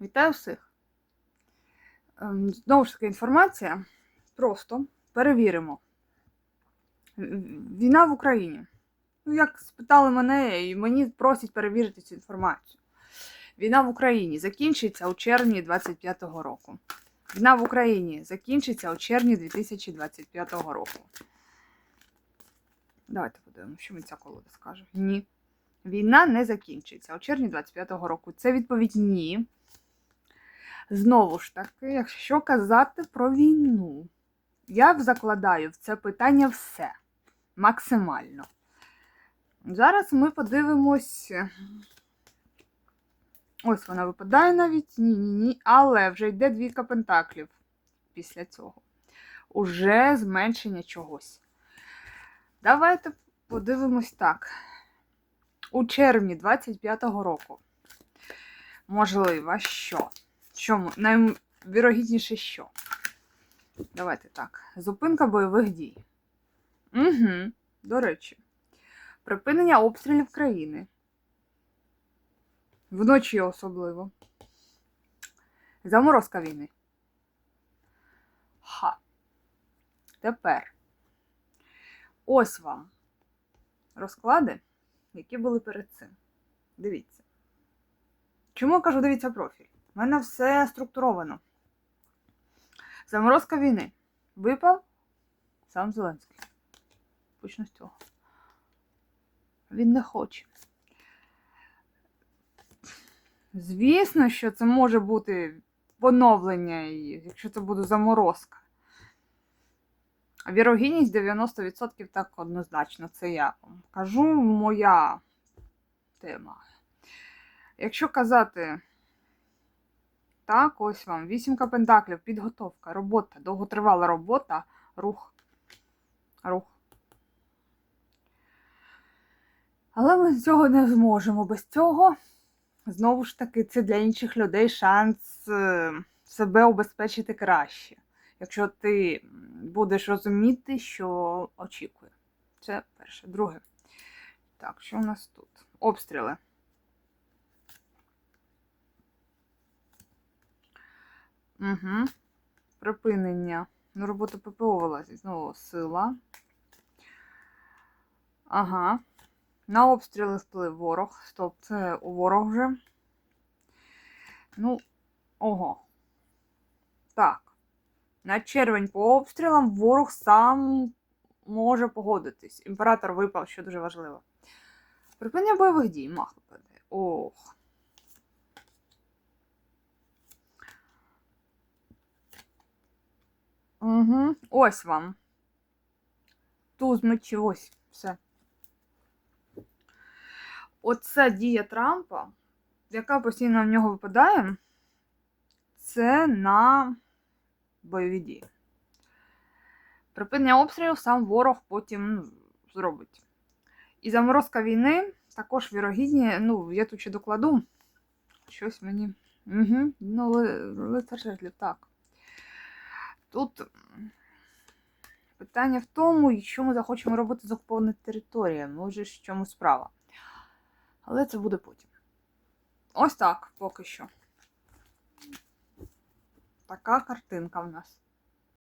Вітаю всіх! Ем, Знову ж таки, інформація. Просто перевіримо. Війна в Україні. Ну, як спитали мене, і мені просять перевірити цю інформацію. Війна в Україні закінчиться у червні 25-го року. Війна в Україні закінчиться у червні 2025 року. Давайте подивимося, що мені ця колода скаже. Ні. Війна не закінчиться у червні 25-го року. Це відповідь ні. Знову ж таки, якщо казати про війну, я закладаю в це питання все максимально. Зараз ми подивимось. Ось вона випадає навіть. Ні, ні, ні. Але вже йде двійка пентаклів після цього. Уже зменшення чогось. Давайте подивимось так. У червні 25-го року. Можливо, що? Що м- найвірогідніше що? Давайте так. Зупинка бойових дій. Угу. До речі, припинення обстрілів країни. Вночі особливо. Заморозка війни. Ха. Тепер. Ось вам розклади, які були перед цим. Дивіться. Чому кажу, дивіться профіль? У мене все структуровано. Заморозка війни. Випав сам Зеленський. Почну з цього. Він не хоче. Звісно, що це може бути поновлення, якщо це буде заморозка. Вірогідність 90% так однозначно, це я вам кажу, моя тема. Якщо казати так, ось вам вісімка пентаклів, підготовка, робота, довготривала робота, рух. Рух. Але ми цього не зможемо. Без цього, знову ж таки, це для інших людей шанс е, себе убезпечити краще. Якщо ти будеш розуміти, що очікує. Це перше. Друге. Так, що у нас тут? Обстріли. Угу. Припинення. Ну, робота ППО вилазить. Знову сила. Ага. На обстріли вплив ворог. Стоп, це у ворог вже. Ну, ого. Так. На червень по обстрілам ворог сам може погодитись. Імператор випав, що дуже важливо. Припинення бойових дій, мах. Ох. Угу. Ось вам. Туз мечі, ось, все. Оце дія Трампа, яка постійно в нього випадає, це на бойові дії. Припинення обстрілів сам ворог потім зробить. І заморозка війни також вірогідні, ну, я тут ще докладу. Щось мені. Угу. Ну, ли- лицар так. Тут питання в тому, що ми захочемо робити з окупованими територіями. Може, ж в чому справа. Але це буде потім. Ось так поки що. Така картинка в нас.